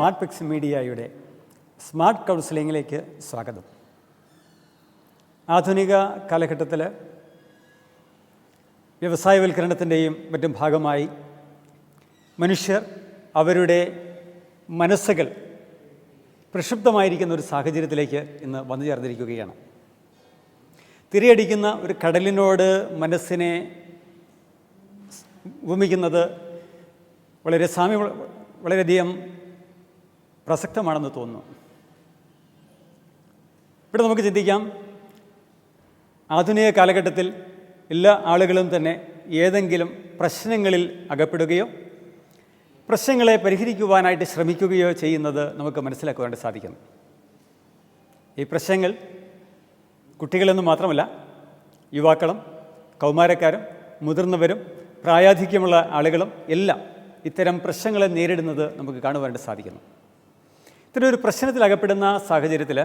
Smart pix മീഡിയയുടെ smart കൗൺസിലിങ്ങിലേക്ക് സ്വാഗതം. ആധുനിക കാലഘട്ടത്തിൽ വ്യവസായവൽക്കരണത്തിന്റെയും മറ്റും ഭാഗമായി മനുഷ്യർ അവരുടെ മനസ്സുകൾ പ്രക്ഷുബ്ധമായിരിക്കുന്ന ഒരു സാഹചര്യത്തിലേക്ക് ഇന്ന് വന്നു ചേർന്നിരിക്കുകയാണ്. തിരയടിക്കുന്ന ഒരു കടലിനോട് മനസ്സിനെ ഉപമിക്കുന്നത് വളരെ സാമ്യ വളരെയധികം പ്രസക്തമാണെന്ന് തോന്നുന്നു. ഇവിടെ നമുക്ക് ചിന്തിക്കാം. ആധുനിക കാലഘട്ടത്തിൽ എല്ലാ ആളുകളും തന്നെ ഏതെങ്കിലും പ്രശ്നങ്ങളിൽ അകപ്പെടുകയോ പ്രശ്നങ്ങളെ പരിഹരിക്കുവാനായിട്ട് ശ്രമിക്കുകയോ ചെയ്യുന്നത് നമുക്ക് മനസ്സിലാക്കുവാനായിട്ട് സാധിക്കുന്നു. ഈ പ്രശ്നങ്ങൾ കുട്ടികളെന്ന് മാത്രമല്ല യുവാക്കളും കൗമാരക്കാരും മുതിർന്നവരും പ്രായാധിക്യമുള്ള ആളുകളും എല്ലാം ഇത്തരം പ്രശ്നങ്ങളെ നേരിടുന്നത് നമുക്ക് കാണുവാനായിട്ട് സാധിക്കുന്നു. ഇത്തരം ഒരു പ്രശ്നത്തിൽ അകപ്പെടുന്ന സാഹചര്യത്തിൽ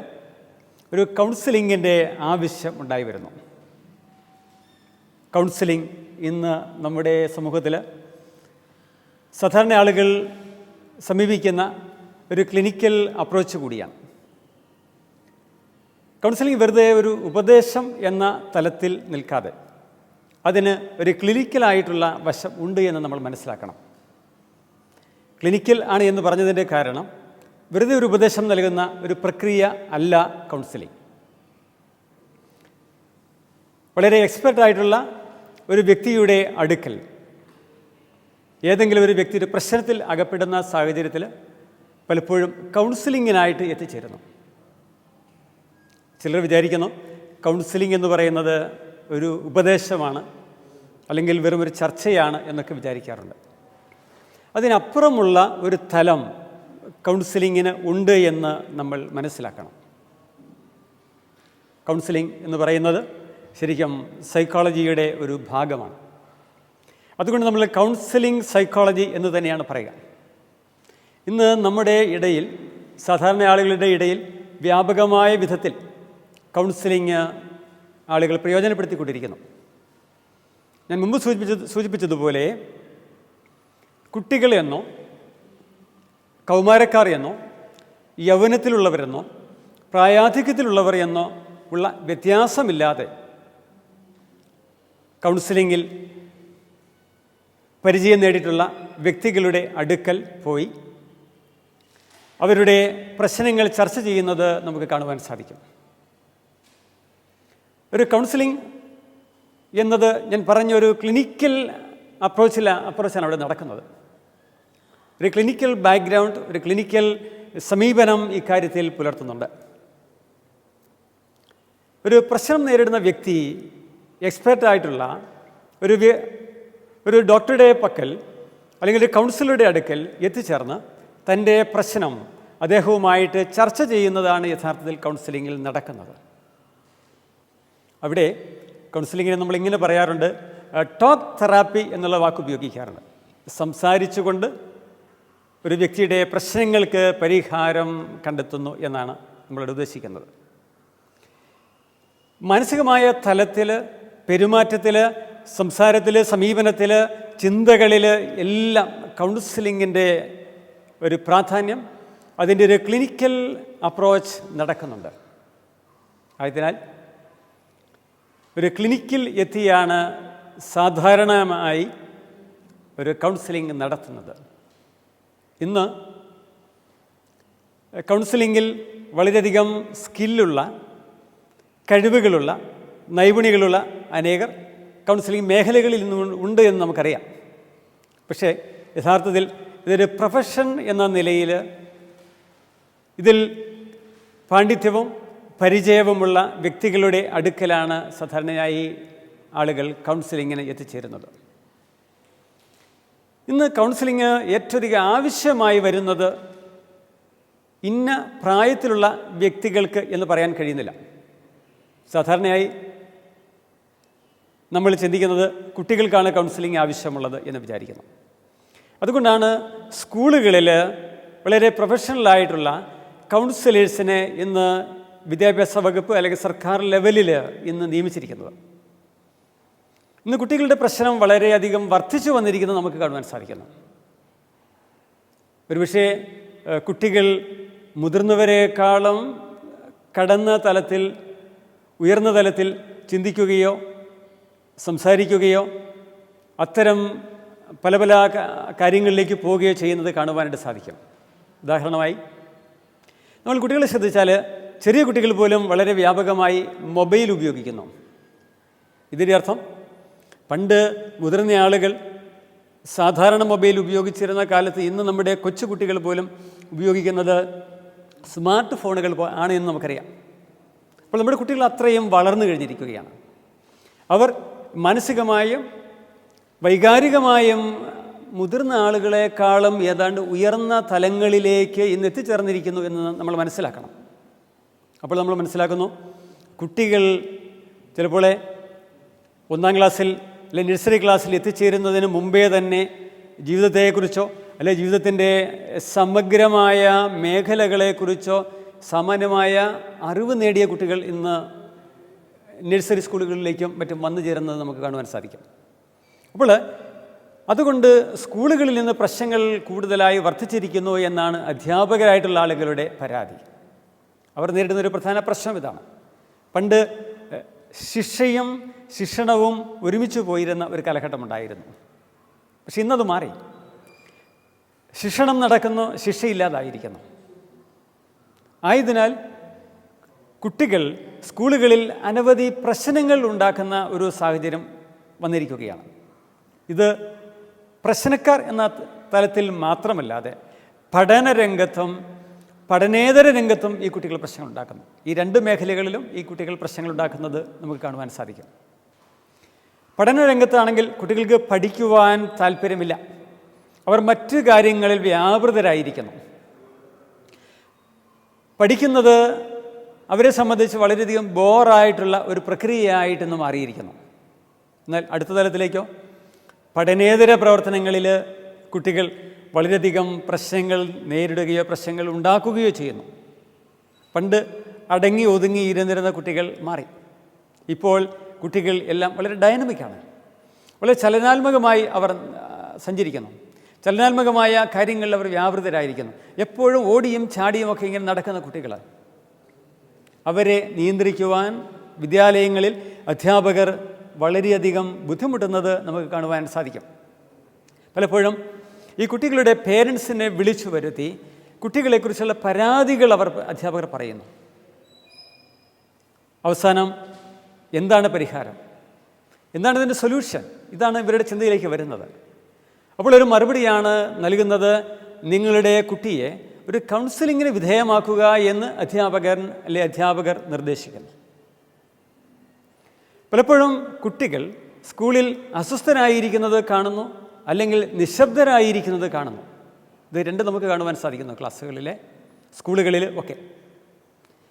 ഒരു കൗൺസിലിങ്ങിന്റെ ആവശ്യം ഉണ്ടായി വരുന്നു. കൗൺസിലിംഗ് ഇന്ന് നമ്മുടെ സമൂഹത്തിൽ സാധാരണ ആളുകൾ സമീപിക്കുന്ന ഒരു ക്ലിനിക്കൽ അപ്രോച്ച് കൂടിയാണ്. കൗൺസിലിംഗ് വെറുതെ ഒരു ഉപദേശം എന്ന തലത്തിൽ നിൽക്കാതെ അതിന് ഒരു ക്ലിനിക്കലായിട്ടുള്ള വശം ഉണ്ട് എന്ന് നമ്മൾ മനസ്സിലാക്കണം. ക്ലിനിക്കൽ ആണ് എന്ന് പറഞ്ഞതിന്റെ കാരണം വെറുതെ ഒരു ഉപദേശം നൽകുന്ന ഒരു പ്രക്രിയ അല്ല കൗൺസിലിംഗ് വളരെ എക്സ്പെർട്ടായിട്ടുള്ള ഒരു വ്യക്തിയുടെ അടുക്കൽ ഏതെങ്കിലും ഒരു വ്യക്തി ഒരു പ്രശ്നത്തിൽ അകപ്പെടുന്ന സാഹചര്യത്തിൽ പലപ്പോഴും കൗൺസിലിങ്ങിനായിട്ട് എത്തിച്ചേരുന്നു. ചിലർ വിചാരിക്കുന്നു കൗൺസിലിംഗ് എന്ന് പറയുന്നത് ഒരു ഉപദേശമാണ് അല്ലെങ്കിൽ വെറും ഒരു ചർച്ചയാണ് എന്നൊക്കെ വിചാരിക്കാറുണ്ട്. അതിനപ്പുറമുള്ള ഒരു തലം കൗൺസിലിങ്ങിന് ഉണ്ട് എന്ന് നമ്മൾ മനസ്സിലാക്കണം. കൗൺസിലിംഗ് എന്ന് പറയുന്നത് ശരിക്കും സൈക്കോളജിയുടെ ഒരു ഭാഗമാണ്. അതുകൊണ്ട് നമ്മൾ കൗൺസിലിംഗ് സൈക്കോളജി എന്ന് തന്നെയാണ് പറയുക. ഇന്ന് നമ്മുടെ ഇടയിൽ സാധാരണ ആളുകളുടെ ഇടയിൽ വ്യാപകമായ വിധത്തിൽ കൗൺസിലിംഗ് ആളുകൾ പ്രയോജനപ്പെടുത്തിക്കൊണ്ടിരിക്കുന്നു. ഞാൻ മുമ്പ് സൂചിപ്പിച്ചത് സൂചിപ്പിച്ചതുപോലെ കുട്ടികളെന്നോ കൗമാരക്കാർ എന്നോ യൗവനത്തിലുള്ളവരെന്നോ പ്രായാധിക്യത്തിലുള്ളവർ എന്നോ ഉള്ള വ്യത്യാസമില്ലാതെ കൗൺസിലിങ്ങിൽ പരിചയം നേടിയിട്ടുള്ള വ്യക്തികളുടെ അടുക്കൽ പോയി അവരുടെ പ്രശ്നങ്ങൾ ചർച്ച ചെയ്യുന്നത് നമുക്ക് കാണുവാൻ സാധിക്കും. ഒരു കൗൺസിലിംഗ് എന്നത് ഞാൻ പറഞ്ഞ ഒരു ക്ലിനിക്കൽ അപ്രോച്ചിലാണ് അപ്രോച്ചാണ് അവിടെ നടക്കുന്നത്. ഒരു ക്ലിനിക്കൽ ബാക്ക്ഗ്രൗണ്ട് ഒരു ക്ലിനിക്കൽ സമീപനം ഇക്കാര്യത്തിൽ പുലർത്തുന്നുണ്ട്. ഒരു പ്രശ്നം നേരിടുന്ന വ്യക്തി എക്സ്പേർട്ടായിട്ടുള്ള ഒരു ഒരു ഡോക്ടറുടെ പക്കൽ അല്ലെങ്കിൽ ഒരു കൗൺസിലറുടെ അടുക്കൽ എത്തിച്ചേർന്ന് തന്റെ പ്രശ്നം അദ്ദേഹവുമായിട്ട് ചർച്ച ചെയ്യുന്നതാണ് യഥാർത്ഥത്തിൽ കൗൺസിലിങ്ങിൽ നടക്കുന്നത്. അവിടെ കൗൺസിലിങ്ങിന് നമ്മളിങ്ങനെ പറയാറുണ്ട് ടോക്ക് തെറാപ്പി എന്നുള്ള വാക്ക് ഉപയോഗിക്കാറുണ്ട്. സംസാരിച്ചുകൊണ്ട് ഒരു വ്യക്തിയുടെ പ്രശ്നങ്ങൾക്ക് പരിഹാരം കണ്ടെത്തുന്നു എന്നാണ് നമ്മളിവിടെ ഉദ്ദേശിക്കുന്നത്. മാനസികമായ തലത്തിൽ പെരുമാറ്റത്തിൽ സംസാരത്തിൽ സമീപനത്തിൽ ചിന്തകളിൽ എല്ലാം കൗൺസിലിങ്ങിന്റെ ഒരു പ്രാധാന്യം അതിന്റെ ഒരു ക്ലിനിക്കൽ അപ്രോച്ച് നടക്കുന്നുണ്ട്. ആയതിനാൽ ഒരു ക്ലിനിക്കിൽ എത്തിയാണ് സാധാരണമായി ഒരു കൗൺസിലിംഗ് നടത്തുന്നത്. ഇന്ന് കൗൺസിലിങ്ങിൽ വളരെയധികം സ്കില്ലുള്ള കഴിവുകളുള്ള നൈപുണികളുള്ള അനേകർ കൗൺസിലിംഗ് മേഖലകളിൽ നിന്ന് ഉണ്ട് എന്ന് നമുക്കറിയാം. പക്ഷേ യഥാർത്ഥത്തിൽ ഇതൊരു പ്രൊഫഷൻ എന്ന നിലയിൽ ഇതിൽ പാണ്ഡിത്യവും പരിചയവുമുള്ള വ്യക്തികളുടെ അടുക്കലാണ് സാധാരണയായി ആളുകൾ കൗൺസിലിങ്ങിന് എത്തിച്ചേരുന്നത്. ഇന്ന് കൗൺസിലിംഗ് ഏറ്റവും ആവശ്യമായി വരുന്നത് ഇന്ന പ്രായത്തിലുള്ള വ്യക്തികൾക്ക് എന്ന് പറയാൻ കഴിയുന്നില്ല. സാധാരണയായി നമ്മൾ ചിന്തിക്കുന്നത് കുട്ടികൾക്കാണ് കൗൺസിലിംഗ് ആവശ്യമുള്ളത് എന്ന് വിചാരിക്കുന്നു. അതുകൊണ്ടാണ് സ്കൂളുകളിൽ വളരെ പ്രൊഫഷണലായിട്ടുള്ള കൗൺസിലേഴ്സിനെ ഇന്ന് വിദ്യാഭ്യാസ വകുപ്പ് അല്ലെങ്കിൽ സർക്കാർ ലെവലിൽ ഇന്ന് നിയമിച്ചിരിക്കുന്നത്. ഇന്ന് കുട്ടികളുടെ പ്രശ്നം വളരെയധികം വർദ്ധിച്ചു വന്നിരിക്കുന്നത് നമുക്ക് കാണുവാൻ സാധിക്കുന്നു. ഒരുപക്ഷേ കുട്ടികൾ മുതിർന്നവരെക്കാളും കടന്ന തലത്തിൽ ഉയർന്ന തലത്തിൽ ചിന്തിക്കുകയോ സംസാരിക്കുകയോ അത്തരം പല പല കാര്യങ്ങളിലേക്ക് പോവുകയോ ചെയ്യുന്നത് കാണുവാനായിട്ട് സാധിക്കും. ഉദാഹരണമായി നമ്മൾ കുട്ടികളെ ശ്രദ്ധിച്ചാൽ ചെറിയ കുട്ടികൾ പോലും വളരെ വ്യാപകമായി മൊബൈൽ ഉപയോഗിക്കുന്നു. ഇതിന്റെ അർത്ഥം പണ്ട് മുതിർന്ന ആളുകൾ സാധാരണ മൊബൈൽ ഉപയോഗിച്ചിരുന്ന കാലത്ത് ഇന്ന് നമ്മുടെ കൊച്ചുകുട്ടികൾ പോലും ഉപയോഗിക്കുന്നത് സ്മാർട്ട് ഫോണുകൾ ആണ് എന്ന് നമുക്കറിയാം. അപ്പോൾ നമ്മുടെ കുട്ടികൾ അത്രയും വളർന്നു കഴിഞ്ഞിരിക്കുകയാണ്. അവർ മാനസികമായും വൈകാരികമായും മുതിർന്ന ആളുകളെക്കാളും ഏതാണ്ട് ഉയർന്ന തലങ്ങളിലേക്ക് ഇന്ന് എത്തിച്ചേർന്നിരിക്കുന്നു എന്ന് നമ്മൾ മനസ്സിലാക്കണം. അപ്പോൾ നമ്മൾ മനസ്സിലാക്കുന്നു കുട്ടികൾ ചിലപ്പോൾ ഒന്നാം ക്ലാസ്സിൽ അല്ലെ നഴ്സറി ക്ലാസ്സിൽ എത്തിച്ചേരുന്നതിന് മുമ്പേ തന്നെ ജീവിതത്തെക്കുറിച്ചോ അല്ലെ ജീവിതത്തിന്റെ സമഗ്രമായ മേഖലകളെക്കുറിച്ചോ സാമാന്യമായ അറിവ് നേടിയ കുട്ടികൾ ഇന്ന് നഴ്സറി സ്കൂളുകളിലേക്കും മറ്റും വന്നു ചേരുന്നത് നമുക്ക് കാണുവാൻ സാധിക്കും. അപ്പോൾ അതുകൊണ്ട് സ്കൂളുകളിൽ നിന്ന് പ്രശ്നങ്ങൾ കൂടുതലായി വർദ്ധിച്ചിരിക്കുന്നു എന്നാണ് അധ്യാപകരായിട്ടുള്ള ആളുകളുടെ പരാതി. അവർ നേരിടുന്ന ഒരു പ്രധാന പ്രശ്നം ഇതാണ്. പണ്ട് ശിക്ഷയും ശിക്ഷണവും ഒരുമിച്ച് പോയിരുന്ന ഒരു കാലഘട്ടമുണ്ടായിരുന്നു പക്ഷെ ഇന്നത് മാറി. ശിക്ഷണം നടക്കുന്നു ശിക്ഷയില്ലാതായിരിക്കുന്നു. ആയതിനാൽ കുട്ടികൾ സ്കൂളുകളിൽ അനവധി പ്രശ്നങ്ങൾ ഉണ്ടാക്കുന്ന ഒരു സാഹചര്യം വന്നിരിക്കുകയാണ്. ഇത് പ്രശ്നക്കാർ എന്ന തലത്തിൽ മാത്രമല്ലാതെ പഠനരംഗത്തും പഠനേതര രംഗത്തും ഈ കുട്ടികൾ പ്രശ്നങ്ങൾ ഉണ്ടാക്കുന്നു. ഈ രണ്ട് മേഖലകളിലും ഈ കുട്ടികൾ പ്രശ്നങ്ങൾ ഉണ്ടാക്കുന്നത് നമുക്ക് കാണുവാൻ സാധിക്കും. പഠനരംഗത്താണെങ്കിൽ കുട്ടികൾക്ക് പഠിക്കുവാൻ താല്പര്യമില്ല. അവർ മറ്റു കാര്യങ്ങളിൽ വ്യാപൃതരായിരിക്കുന്നു. പഠിക്കുന്നത് അവരെ സംബന്ധിച്ച് വളരെയധികം ബോറായിട്ടുള്ള ഒരു പ്രക്രിയയായിട്ടെന്ന് മാറിയിരിക്കുന്നു. എന്നാൽ അടുത്ത തലത്തിലേക്കോ പഠനേതര പ്രവർത്തനങ്ങളിൽ കുട്ടികൾ വളരെയധികം പ്രശ്നങ്ങൾ നേരിടുകയോ പ്രശ്നങ്ങൾ ഉണ്ടാക്കുകയോ ചെയ്യുന്നു. പണ്ട് അടങ്ങി ഒതുങ്ങി ഇരുന്നിരുന്ന കുട്ടികൾ മാറി. ഇപ്പോൾ കുട്ടികൾ എല്ലാം വളരെ ഡൈനമിക്കാണ് വളരെ ചലനാത്മകമായി അവർ സഞ്ചരിക്കുന്നു. ചലനാത്മകമായ കാര്യങ്ങളിൽ അവർ വ്യാപൃതരായിരിക്കുന്നു. എപ്പോഴും ഓടിയും ചാടിയും ഒക്കെ ഇങ്ങനെ നടക്കുന്ന കുട്ടികൾ. അവരെ നിയന്ത്രിക്കുവാൻ വിദ്യാലയങ്ങളിൽ അധ്യാപകർ വളരെയധികം ബുദ്ധിമുട്ടുന്നത് നമുക്ക് കാണുവാൻ സാധിക്കും. പലപ്പോഴും ഈ കുട്ടികളുടെ പേരൻസിനെ വിളിച്ചു വരുത്തി കുട്ടികളെക്കുറിച്ചുള്ള പരാതികൾ അവർ അധ്യാപകർ പറയുന്നു. അവസാനം എന്താണ് പരിഹാരം? എന്താണ് ഇതിന്റെ സൊല്യൂഷൻ? ഇതാണ് ഇവരുടെ ചിന്തയിലേക്ക് വരുന്നത്. അപ്പോൾ ഒരു മറുപടിയാണ് നൽകുന്നത് നിങ്ങളുടെ കുട്ടിയെ ഒരു കൗൺസിലിങ്ങിന് വിധേയമാക്കുക എന്ന് അധ്യാപകൻ അല്ലെ അധ്യാപകർ നിർദ്ദേശിക്കുന്നു. പലപ്പോഴും കുട്ടികൾ സ്കൂളിൽ അസ്വസ്ഥരായിരിക്കുന്നത് കാണുന്നു അല്ലെങ്കിൽ നിശബ്ദരായിരിക്കുന്നത് കാണുന്നു. ഇത് രണ്ട് നമുക്ക് കാണുവാൻ സാധിക്കുന്നു ക്ലാസ്സുകളിലെ സ്കൂളുകളിൽ ഒക്കെ.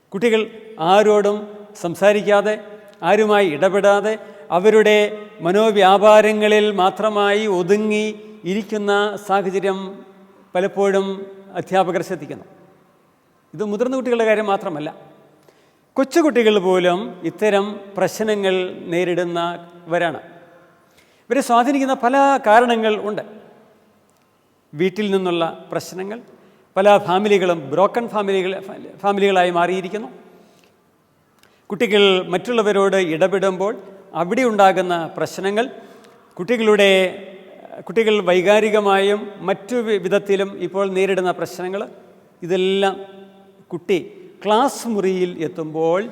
കുട്ടികൾ ആരോടും സംസാരിക്കാതെ ആരുമായി ഇടപെടാതെ അവരുടെ മനോവ്യാപാരങ്ങളിൽ മാത്രമായി ഒതുങ്ങി ഇരിക്കുന്ന സാഹചര്യം പലപ്പോഴും അധ്യാപകർ ശ്രദ്ധിക്കുന്നു. ഇത് മുതിർന്ന കുട്ടികളുടെ കാര്യം മാത്രമല്ല. കൊച്ചുകുട്ടികൾ പോലും ഇത്തരം പ്രശ്നങ്ങൾ നേരിടുന്നവരാണ്. ഇവരെ സ്വാധീനിക്കുന്ന പല കാരണങ്ങൾ ഉണ്ട്. വീട്ടിൽ നിന്നുള്ള പ്രശ്നങ്ങൾ പല ഫാമിലികളും ബ്രോക്കൺ ഫാമിലികൾ ഫാമിലികളായി മാറിയിരിക്കുന്നു. കുട്ടികൾ മറ്റുള്ളവരോട് ഇടപെടുമ്പോൾ അവിടെ ഉണ്ടാകുന്ന പ്രശ്നങ്ങൾ കുട്ടികളുടെ കുട്ടികൾ വൈകാരികമായും മറ്റു വിധത്തിലും ഇപ്പോൾ നേരിടുന്ന പ്രശ്നങ്ങൾ ഇതെല്ലാം കുട്ടി ക്ലാസ് മുറിയിൽ എത്തുമ്പോൾ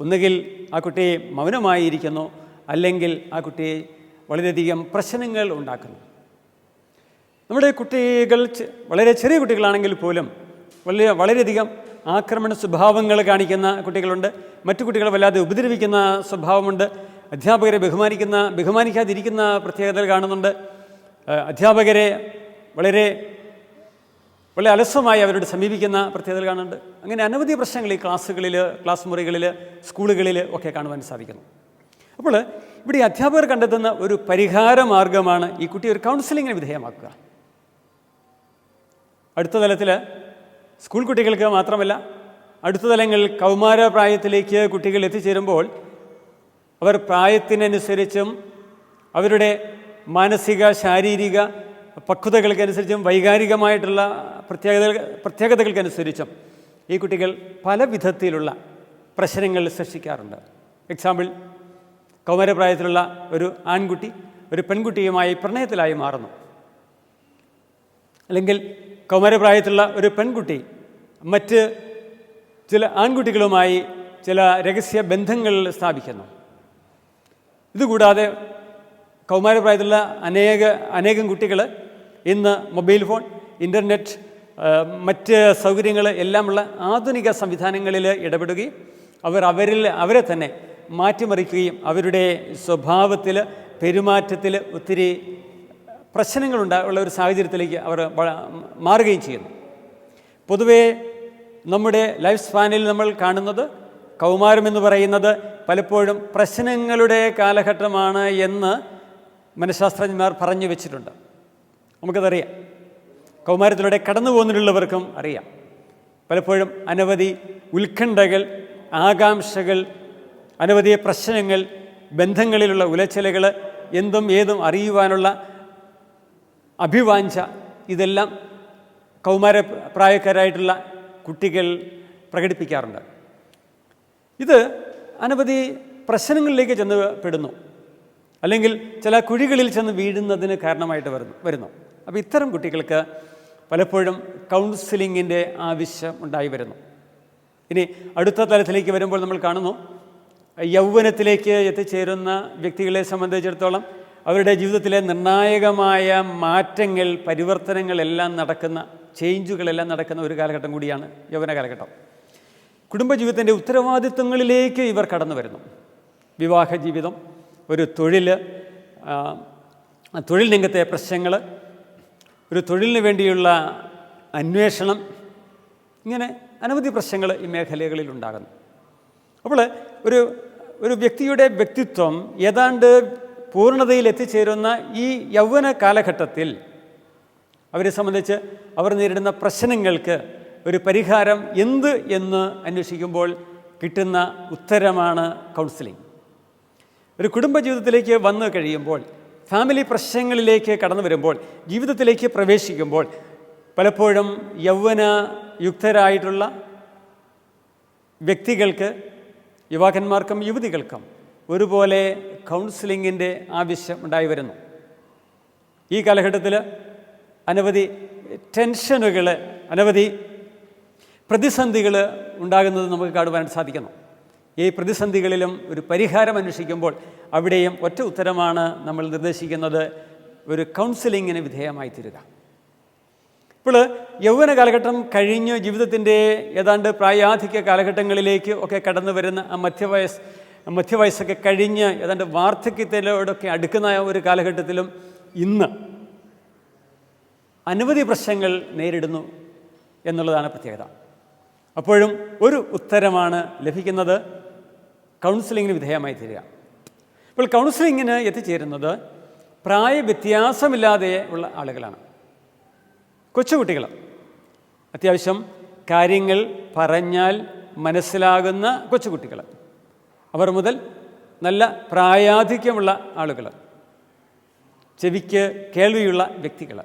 ഒന്നുകിൽ ആ കുട്ടിയെ മൗനമായിരിക്കുന്നു അല്ലെങ്കിൽ ആ കുട്ടിയെ വളരെയധികം പ്രശ്നങ്ങൾ ഉണ്ടാക്കുന്നു. നമ്മുടെ കുട്ടികൾ വളരെ ചെറിയ കുട്ടികളാണെങ്കിൽ പോലും വളരെ വളരെയധികം ആക്രമണ സ്വഭാവങ്ങൾ കാണിക്കുന്ന കുട്ടികളുണ്ട്. മറ്റു കുട്ടികളെ വല്ലാതെ ഉപദ്രവിക്കുന്ന സ്വഭാവമുണ്ട്. അധ്യാപകരെ ബഹുമാനിക്കുന്ന ബഹുമാനിക്കാതിരിക്കുന്ന പ്രത്യേകതകൾ കാണുന്നുണ്ട്. അധ്യാപകരെ വളരെ വളരെ അലസമായി അവരോട് സമീപിക്കുന്ന പ്രത്യേകതകൾ കാണുന്നുണ്ട്. അങ്ങനെ അനവധി പ്രശ്നങ്ങൾ ഈ ക്ലാസ്സുകളിൽ ക്ലാസ് മുറികളിൽ സ്കൂളുകളിൽ ഒക്കെ കാണുവാൻ സാധിക്കുന്നു. അപ്പോൾ ഇവിടെ ഈ അധ്യാപകർ കണ്ടെത്തുന്ന ഒരു പരിഹാര മാർഗമാണ് ഈ കുട്ടി ഒരു കൗൺസിലിങ്ങിന് വിധേയമാക്കുക. അടുത്ത തലത്തിൽ സ്കൂൾ കുട്ടികൾക്ക് മാത്രമല്ല അടുത്ത തലങ്ങളിൽ കൗമാര പ്രായത്തിലേക്ക് കുട്ടികൾ എത്തിച്ചേരുമ്പോൾ അവർ പ്രായത്തിനനുസരിച്ചും അവരുടെ മാനസിക ശാരീരിക പക്വതകൾക്കനുസരിച്ചും വൈകാരികമായിട്ടുള്ള പ്രത്യേകത പ്രത്യേകതകൾക്കനുസരിച്ചും ഈ കുട്ടികൾ പല വിധത്തിലുള്ള പ്രശ്നങ്ങൾ സൃഷ്ടിക്കാറുണ്ട്. എക്സാമ്പിൾ കൗമാരപ്രായത്തിലുള്ള ഒരു ആൺകുട്ടി ഒരു പെൺകുട്ടിയുമായി പ്രണയത്തിലായി മാറുന്നു. അല്ലെങ്കിൽ കൗമാരപ്രായത്തിലുള്ള ഒരു പെൺകുട്ടി മറ്റ് ചില ആൺകുട്ടികളുമായി ചില രഹസ്യ ബന്ധങ്ങൾ സ്ഥാപിക്കുന്നു. ഇതുകൂടാതെ കൗമാരപ്രായത്തിലുള്ള അനേക അനേകം കുട്ടികൾ ഇന്ന് മൊബൈൽ ഫോൺ ഇന്റർനെറ്റ് മറ്റ് സൗകര്യങ്ങൾ എല്ലാമുള്ള ആധുനിക സംവിധാനങ്ങളിൽ ഇടപെടുകയും അവർ അവരിൽ അവരെ തന്നെ മാറ്റിമറിക്കുകയും അവരുടെ സ്വഭാവത്തിൽ പെരുമാറ്റത്തിൽ ഒത്തിരി പ്രശ്നങ്ങളുണ്ടാ ഉള്ള ഒരു സാഹചര്യത്തിലേക്ക് അവർ മാറുകയും ചെയ്യുന്നു. പൊതുവേ നമ്മുടെ ലൈഫ് സ്പാനിൽ നമ്മൾ കാണുന്നത് കൗമാരം എന്ന് പറയുന്നത് പലപ്പോഴും പ്രശ്നങ്ങളുടെ കാലഘട്ടമാണ് എന്ന് മനഃശാസ്ത്രജ്ഞന്മാർ പറഞ്ഞു വെച്ചിട്ടുണ്ട്. നമുക്കതറിയാം. കൗമാരത്തിലൂടെ കടന്നു പോകുന്നതിലുള്ളവർക്കും അറിയാം. പലപ്പോഴും അനവധി ഉത്കണ്ഠകൾ ആകാംക്ഷകൾ അനവധി പ്രശ്നങ്ങൾ ബന്ധങ്ങളിലുള്ള ഉലച്ചിലകൾ എന്തും ഏതും അറിയുവാനുള്ള അഭിവാഞ്ച. ഇതെല്ലാം കൗമാര പ്രായക്കാരായിട്ടുള്ള കുട്ടികൾ പ്രകടിപ്പിക്കാറുണ്ട്. ഇത് അനവധി പ്രശ്നങ്ങളിലേക്ക് ചെന്ന് പെടുന്നു. അല്ലെങ്കിൽ ചില കുഴികളിൽ ചെന്ന് വീഴുന്നതിന് കാരണമായിട്ട് വരുന്നു വരുന്നു. അപ്പോൾ ഇത്തരം കുട്ടികൾക്ക് പലപ്പോഴും കൗൺസിലിങ്ങിന്റെ ആവശ്യം ഉണ്ടായി വരുന്നു. ഇനി അടുത്ത തലത്തിലേക്ക് വരുമ്പോൾ നമ്മൾ കാണുന്നു യൗവനത്തിലേക്ക് എത്തിച്ചേരുന്ന വ്യക്തികളെ സംബന്ധിച്ചിടത്തോളം അവരുടെ ജീവിതത്തിലെ നിർണായകമായ മാറ്റങ്ങൾ പരിവർത്തനങ്ങളെല്ലാം നടക്കുന്ന ചേഞ്ചുകളെല്ലാം നടക്കുന്ന ഒരു കാലഘട്ടം കൂടിയാണ് യൗവന കാലഘട്ടം. കുടുംബജീവിതത്തിന്റെ ഉത്തരവാദിത്വങ്ങളിലേക്ക് ഇവർ കടന്നു വരുന്നു. വിവാഹ ജീവിതം ഒരു തൊഴിൽ തൊഴിൽ രംഗത്തെ പ്രശ്നങ്ങൾ ഒരു തൊഴിലിന് വേണ്ടിയുള്ള അന്വേഷണം ഇങ്ങനെ അനവധി പ്രശ്നങ്ങൾ ഈ മേഖലകളിൽ ഉണ്ടാകുന്നു. അപ്പോൾ ഒരു ഒരു വ്യക്തിയുടെ വ്യക്തിത്വം ഏതാണ്ട് പൂർണതയിൽ എത്തിച്ചേരുന്ന ഈ യൗവന കാലഘട്ടത്തിൽ അവരെ സംബന്ധിച്ച് അവർ നേരിടുന്ന പ്രശ്നങ്ങൾക്ക് ഒരു പരിഹാരം എന്ത് എന്ന് അന്വേഷിക്കുമ്പോൾ കിട്ടുന്ന ഉത്തരമാണ് കൗൺസിലിംഗ്. ഒരു കുടുംബജീവിതത്തിലേക്ക് വന്നു കഴിയുമ്പോൾ ഫാമിലി പ്രശ്നങ്ങളിലേക്ക് കടന്നു വരുമ്പോൾ ജീവിതത്തിലേക്ക് പ്രവേശിക്കുമ്പോൾ പലപ്പോഴും യൗവന യുക്തരായിട്ടുള്ള വ്യക്തികൾക്ക് യുവാക്കന്മാർക്കും യുവതികൾക്കും ഒരുപോലെ കൗൺസിലിങ്ങിന്റെ ആവശ്യം ഉണ്ടായി വരുന്നു. ഈ കാലഘട്ടത്തിൽ അനവധി ടെൻഷനുകൾ അനവധി പ്രതിസന്ധികൾ ഉണ്ടാകുന്നത് നമുക്ക് കാണുവാൻ സാധിക്കുന്നു. ഈ പ്രതിസന്ധികളിലും ഒരു പരിഹാരം അന്വേഷിക്കുമ്പോൾ അവിടെയും ഒറ്റ ഉത്തരമാണ് നമ്മൾ നിർദ്ദേശിക്കുന്നത് ഒരു കൗൺസിലിങ്ങിന് വിധേയമായി തീരുക. ഇപ്പോൾ യൗവന കാലഘട്ടം കഴിഞ്ഞ് ജീവിതത്തിന്റെ ഏതാണ്ട് പ്രായാധിക്യ കാലഘട്ടങ്ങളിലേക്ക് ഒക്കെ കടന്നു വരുന്ന ആ മധ്യവയസ് മധ്യവയസ്സൊക്കെ കഴിഞ്ഞ് ഏതാണ്ട് വാർദ്ധക്യത്തിലോടൊക്കെ അടുക്കുന്ന ഒരു കാലഘട്ടത്തിലും ഇന്ന് അനവധി പ്രശ്നങ്ങൾ നേരിടുന്നു എന്നുള്ളതാണ് പ്രത്യേകത. അപ്പോഴും ഒരു ഉത്തരമാണ് ലഭിക്കുന്നത് കൗൺസിലിങ്ങിന് വിധേയമായി തീരുക. ഇപ്പോൾ കൗൺസിലിങ്ങിന് എത്തിച്ചേരുന്നത് പ്രായവ്യത്യാസമില്ലാതെ ഉള്ള ആളുകളാണ്. കൊച്ചുകുട്ടികൾ. അത്യാവശ്യം കാര്യങ്ങൾ പറഞ്ഞാൽ മനസ്സിലാകുന്ന കൊച്ചുകുട്ടികൾ. അവർ മുതൽ നല്ല പ്രായാധിക്യമുള്ള ആളുകൾ ചെവിക്ക് കേൾവിയുള്ള വ്യക്തികൾ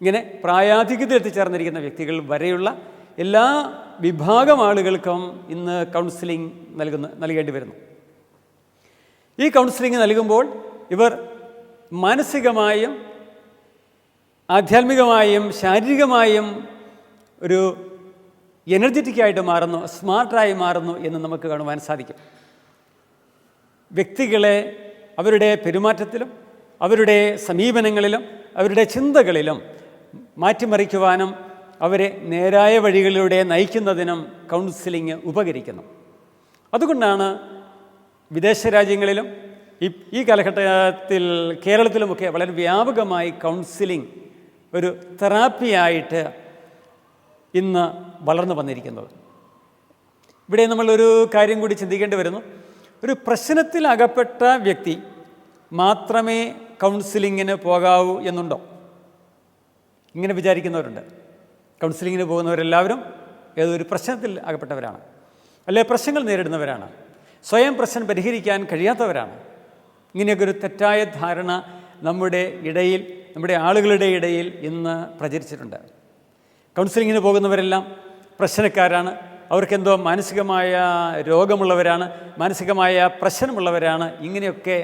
ഇങ്ങനെ പ്രായാധിക്യത്തിൽ എത്തിച്ചേർന്നിരിക്കുന്ന വ്യക്തികൾ വരെയുള്ള എല്ലാ വിഭാഗം ആളുകൾക്കും ഇന്ന് കൗൺസിലിംഗ് നൽകുന്ന നൽകേണ്ടി വരുന്നു. ഈ കൗൺസിലിംഗ് നൽകുമ്പോൾ ഇവർ മാനസികമായും ആധ്യാത്മികമായും ശാരീരികമായും ഒരു എനർജറ്റിക്കായിട്ട് മാറുന്നു സ്മാർട്ടായി മാറുന്നു എന്ന് നമുക്ക് കാണുവാൻ സാധിക്കും. വ്യക്തികളെ അവരുടെ പെരുമാറ്റത്തിലും അവരുടെ സമീപനങ്ങളിലും അവരുടെ ചിന്തകളിലും മാറ്റിമറിക്കുവാനും അവരെ നേരായ വഴികളിലൂടെ നയിക്കുന്നതിനും കൗൺസിലിംഗ് ഉപകരിക്കുന്നു. അതുകൊണ്ടാണ് വിദേശ രാജ്യങ്ങളിലും ഈ കാലഘട്ടത്തിൽ കേരളത്തിലുമൊക്കെ വളരെ വ്യാപകമായി കൗൺസിലിംഗ് ഒരു തെറാപ്പിയായിട്ട് ഇന്ന് വളർന്നു വന്നിരിക്കുന്നത്. ഇവിടെ നമ്മളൊരു കാര്യം കൂടി ചിന്തിക്കേണ്ടി വരുന്നു. ഒരു പ്രശ്നത്തിൽ അകപ്പെട്ട വ്യക്തി മാത്രമേ കൗൺസിലിങ്ങിന് പോകാവൂ എന്നുണ്ടോ? ഇങ്ങനെ വിചാരിക്കുന്നവരുണ്ട്. കൗൺസിലിങ്ങിന് പോകുന്നവരെല്ലാവരും ഒരു പ്രശ്നത്തിൽ അകപ്പെട്ടവരാണ്. അല്ലെ പ്രശ്നങ്ങൾ നേരിടുന്നവരാണ്. സ്വയം പ്രശ്നം പരിഹരിക്കാൻ കഴിയാത്തവരാണ്. ഇങ്ങനെയൊക്കെ ഒരു തെറ്റായ ധാരണ നമ്മുടെ ഇടയിൽ നമ്മുടെ ആളുകളുടെ ഇടയിൽ ഇന്ന് പ്രചരിച്ചിട്ടുണ്ട്. കൗൺസിലിങ്ങിന് പോകുന്നവരെല്ലാം പ്രശ്നക്കാരാണ്. അവർക്കെന്തോ മാനസികമായ രോഗമുള്ളവരാണ് മാനസികമായ പ്രശ്നമുള്ളവരാണ്. ഇങ്ങനെയൊക്കെ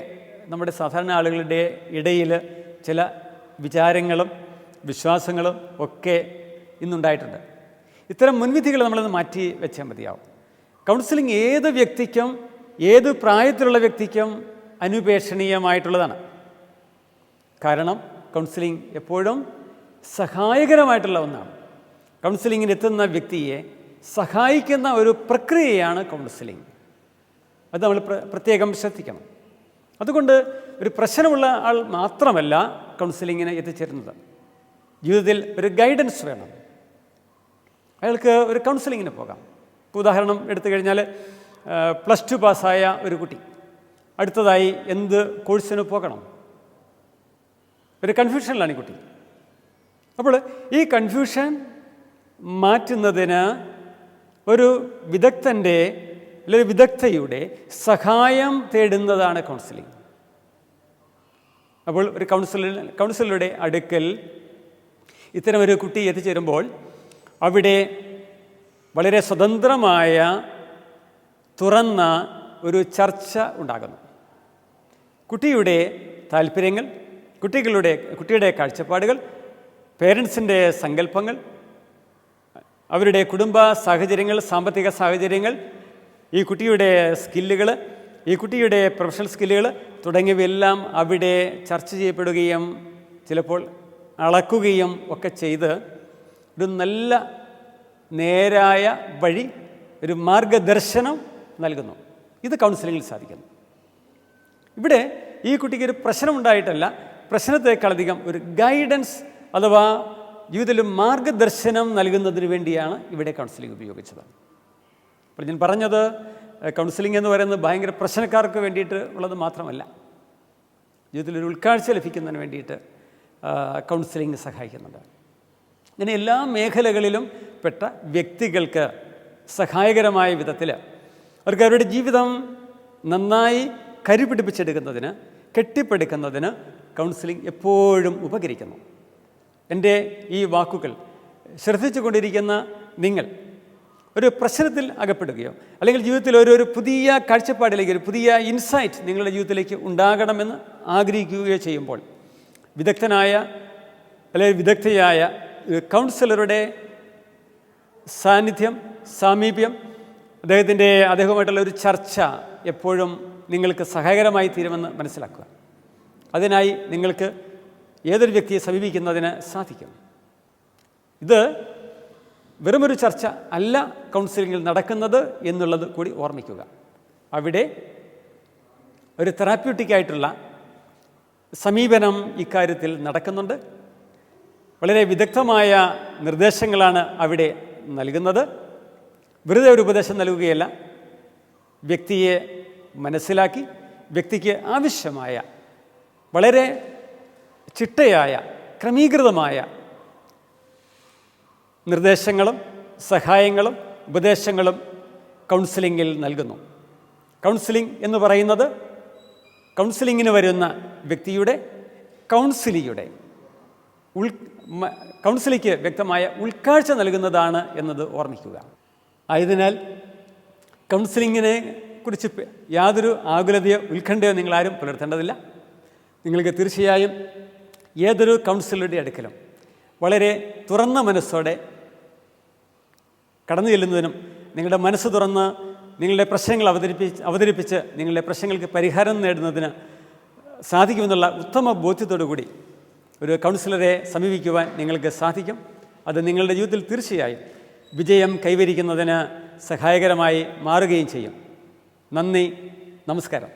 നമ്മുടെ സാധാരണ ആളുകളുടെ ഇടയിൽ ചില വിചാരങ്ങളും വിശ്വാസങ്ങളും ഒക്കെ ഇന്നുണ്ടായിട്ടുണ്ട്. ഇത്തരം മുൻവിധികൾ നമ്മളൊന്ന് മാറ്റി വെച്ചാൽ മതിയാവും. കൗൺസിലിംഗ് ഏത് വ്യക്തിക്കും ഏത് പ്രായത്തിലുള്ള വ്യക്തിക്കും അനുപേക്ഷണീയമായിട്ടുള്ളതാണ്. കാരണം കൗൺസിലിംഗ് എപ്പോഴും സഹായകരമായിട്ടുള്ള ഒന്നാണ്. കൗൺസിലിങ്ങിന് എത്തുന്ന വ്യക്തിയെ സഹായിക്കുന്ന ഒരു പ്രക്രിയയാണ് കൗൺസിലിംഗ്. അത് നമ്മൾ പ്ര- പ്രത്യേകം ശ്രദ്ധിക്കണം. അതുകൊണ്ട് ഒരു പ്രശ്നമുള്ള ആൾ മാത്രമല്ല കൗൺസിലിങ്ങിന് എത്തിച്ചേരുന്നത്. ജീവിതത്തിൽ ഒരു ഗൈഡൻസ് വേണം. അയാൾക്ക് ഒരു കൗൺസിലിങ്ങിന് പോകാം. ഉദാഹരണം എടുത്തു കഴിഞ്ഞാൽ പ്ലസ് ടു പാസ്സായ ഒരു കുട്ടി. അടുത്തതായി എന്ത് കോഴ്സിന് പോകണം? ഒരു കൺഫ്യൂഷനിലാണ് ഈ കുട്ടി. അപ്പോൾ ഈ കൺഫ്യൂഷൻ മാറ്റുന്നതിന് ഒരു വിദഗ്ധന്റെ അല്ലെങ്കിൽ വിദഗ്ധയുടെ സഹായം തേടുന്നതാണ് കൗൺസിലിംഗ് അപ്പോൾ ഒരു കൗൺസിലർ കൗൺസിലറുടെ അടുക്കൽ ഇത്തരം ഒരു കുട്ടി എത്തിച്ചേരുമ്പോൾ അവിടെ വളരെ സ്വതന്ത്രമായ തുറന്ന ഒരു ചർച്ച ഉണ്ടാകുന്നു. കുട്ടിയുടെ താല്പര്യങ്ങൾ കുട്ടികളുടെ കുട്ടിയുടെ കാഴ്ചപ്പാടുകൾ പേരൻസിന്റെ സങ്കല്പങ്ങൾ അവരുടെ കുടുംബ സാഹചര്യങ്ങൾ സാമ്പത്തിക സാഹചര്യങ്ങൾ ഈ കുട്ടിയുടെ സ്കില്ലുകൾ ഈ കുട്ടിയുടെ പ്രൊഫഷണൽ സ്കില്ലുകൾ തുടങ്ങിയവയെല്ലാം അവിടെ ചർച്ച ചെയ്യപ്പെടുകയും ചിലപ്പോൾ അളക്കുകയും ഒക്കെ ചെയ്ത് ഒരു നല്ല നേരായ വഴി ഒരു മാർഗദർശനം നൽകുന്നു. ഇത് കൗൺസിലിങ്ങിൽ സാധിക്കുന്നു. ഇവിടെ ഈ കുട്ടിക്ക് ഒരു പ്രശ്നമുണ്ടായിട്ടല്ല പ്രശ്നത്തെക്കാളധികം ഒരു ഗൈഡൻസ് അഥവാ ജീവിതത്തിൽ മാർഗദർശനം നൽകുന്നതിന് വേണ്ടിയാണ് ഇവിടെ കൗൺസിലിംഗ് ഉപയോഗിച്ചത്. അപ്പോൾ ഞാൻ പറഞ്ഞത് കൗൺസിലിംഗ് എന്ന് പറയുന്നത് ഭയങ്കര പ്രശ്നക്കാർക്ക് വേണ്ടിയിട്ട് ഉള്ളത് മാത്രമല്ല. ജീവിതത്തിൽ ഒരു ഉൾക്കാഴ്ച ലഭിക്കുന്നതിന് വേണ്ടിയിട്ട് കൗൺസിലിംഗ് സഹായിക്കുന്നുണ്ട്. ഇങ്ങനെ എല്ലാ മേഖലകളിലും പെട്ട വ്യക്തികൾക്ക് സഹായകരമായ വിധത്തിൽ അവർക്ക് അവരുടെ ജീവിതം നന്നായി കരുപിടിപ്പിച്ചെടുക്കുന്നതിന് കെട്ടിപ്പടുക്കുന്നതിന് കൗൺസിലിംഗ് എപ്പോഴും ഉപകരിക്കുന്നു. എന്റെ ഈ വാക്കുകൾ ശ്രദ്ധിച്ചു കൊണ്ടിരിക്കുന്ന നിങ്ങൾ ഒരു പ്രശ്നത്തിൽ അകപ്പെടുകയോ അല്ലെങ്കിൽ ജീവിതത്തിൽ ഒരു ഒരു പുതിയ കാഴ്ചപ്പാടിലേക്ക് ഒരു പുതിയ ഇൻസൈറ്റ് നിങ്ങളുടെ ജീവിതത്തിലേക്ക് ഉണ്ടാകണമെന്ന് ആഗ്രഹിക്കുകയോ ചെയ്യുമ്പോൾ വിദഗ്ധനായ അല്ലെങ്കിൽ വിദഗ്ധയായ കൗൺസിലറുടെ സാന്നിധ്യം സാമീപ്യം അദ്ദേഹത്തിന്റെ അദ്ദേഹവുമായിട്ടുള്ള ഒരു ചർച്ച എപ്പോഴും നിങ്ങൾക്ക് സഹായകരമായി തീരുമെന്ന് മനസ്സിലാക്കുക. അതിനായി നിങ്ങൾക്ക് ഏതൊരു വ്യക്തിയെ സമീപിക്കുന്നതിന് സാധിക്കും. ഇത് വെറുമൊരു ചർച്ച അല്ല കൗൺസിലിങ്ങിൽ നടക്കുന്നത് എന്നുള്ളത് കൂടി ഓർമ്മിക്കുക. അവിടെ ഒരു തെറാപ്യൂട്ടിക്കായിട്ടുള്ള സമീപനം ഇക്കാര്യത്തിൽ നടക്കുന്നുണ്ട്. വളരെ വിദഗ്ധമായ നിർദ്ദേശങ്ങളാണ് അവിടെ നൽകുന്നത്. വെറുതെ ഒരു ഉപദേശം നൽകുകയല്ല. വ്യക്തിയെ മനസ്സിലാക്കി വ്യക്തിക്ക് ആവശ്യമായ വളരെ ചിട്ടയായ ക്രമീകൃതമായ നിർദ്ദേശങ്ങളും സഹായങ്ങളും ഉപദേശങ്ങളും കൗൺസിലിങ്ങിൽ നൽകുന്നു. കൗൺസിലിംഗ് എന്ന് പറയുന്നത് കൗൺസിലിങ്ങിന് വരുന്ന വ്യക്തിയുടെ കൗൺസിലിയുടെ ഉൾ കൗൺസിലിക്ക് വ്യക്തമായ ഉൾക്കാഴ്ച നൽകുന്നതാണ് എന്നത് ഓർമ്മിക്കുക. ആയതിനാൽ കൗൺസിലിങ്ങിനെ കുറിച്ച് യാതൊരു ആകുലതയോ ഉത്കണ്ഠയോ നിങ്ങളാരും പുലർത്തേണ്ടതില്ല. നിങ്ങൾക്ക് തീർച്ചയായും ഏതൊരു കൗൺസിലറുടെ അടുക്കലും വളരെ തുറന്ന മനസ്സോടെ കടന്നു ചെല്ലുന്നതിനും നിങ്ങളുടെ മനസ്സ് തുറന്ന് നിങ്ങളുടെ പ്രശ്നങ്ങൾ അവതരിപ്പിച്ച് അവതരിപ്പിച്ച് നിങ്ങളുടെ പ്രശ്നങ്ങൾക്ക് പരിഹാരം നേടുന്നതിന് സാധിക്കുമെന്നുള്ള ഉത്തമ ബോധ്യത്തോടു കൂടി ഒരു കൗൺസിലറെ സമീപിക്കുവാൻ നിങ്ങൾക്ക് സാധിക്കും. അത് നിങ്ങളുടെ ജീവിതത്തിൽ തീർച്ചയായും വിജയം കൈവരിക്കുന്നതിന് സഹായകരമായി മാറുകയും ചെയ്യും. നന്ദി നമസ്കാരം.